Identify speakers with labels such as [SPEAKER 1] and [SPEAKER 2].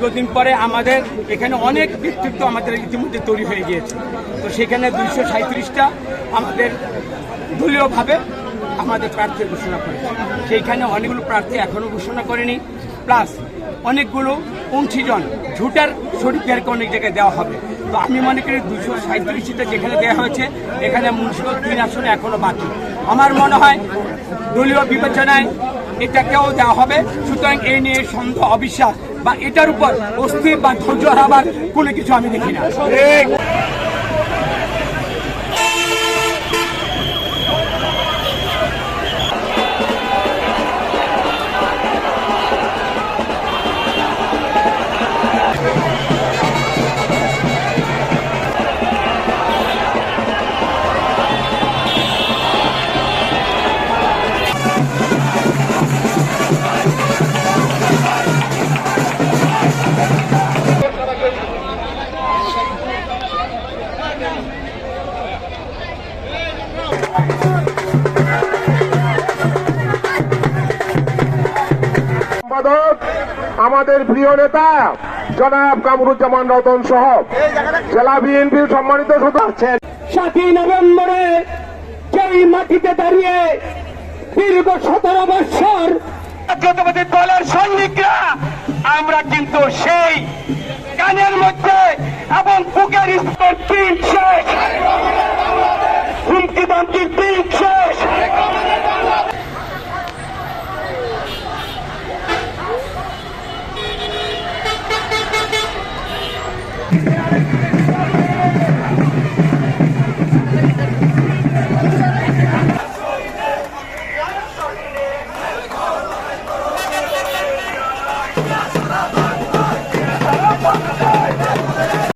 [SPEAKER 1] দীর্ঘদিন পরে আমাদের এখানে অনেক ব্যক্তিত্ব আমাদের ইতিমধ্যে তৈরি হয়ে গিয়েছে। তো সেখানে দুইশো সাঁত্রিশটা আমাদের দলীয়ভাবে আমাদের প্রার্থী ঘোষণা করেছে। সেইখানে অনেকগুলো প্রার্থী এখনও ঘোষণা করেনি। প্লাস অনেকগুলো উনত্রিশ জন ঝুটার শরীরদেরকে অনেক জায়গায় দেওয়া হবে। তো আমি মনে করি দুশো সাঁত্রিশটা যেখানে দেওয়া হয়েছে, এখানে মুন্সিগঞ্জ তিন আসনে এখনও বাকি। আমার মনে হয় দলীয় বিবেচনায় এটাকেও দেওয়া হবে। সুতরাং এই নিয়ে সন্দেহ, অবিশ্বাস বা এটার উপর অস্থির বা ধৈর্য হারাবার কোনো কিছু আমি দেখি না।
[SPEAKER 2] আমাদের প্রিয় নেতা, জনাব কামরুজ্জামান রতন সহ জেলা বিএনপির সম্মানিত সদস্য
[SPEAKER 1] সাতই নভেম্বরে যেই মাটিতে দাঁড়িয়ে দীর্ঘ সতেরো বৎসর জাতীয়তাবাদী দলের সৈনিকরা, আমরা কিন্তু সেই কানের মধ্যে এবং বুকের পিন শেষ। I'm the Thank you.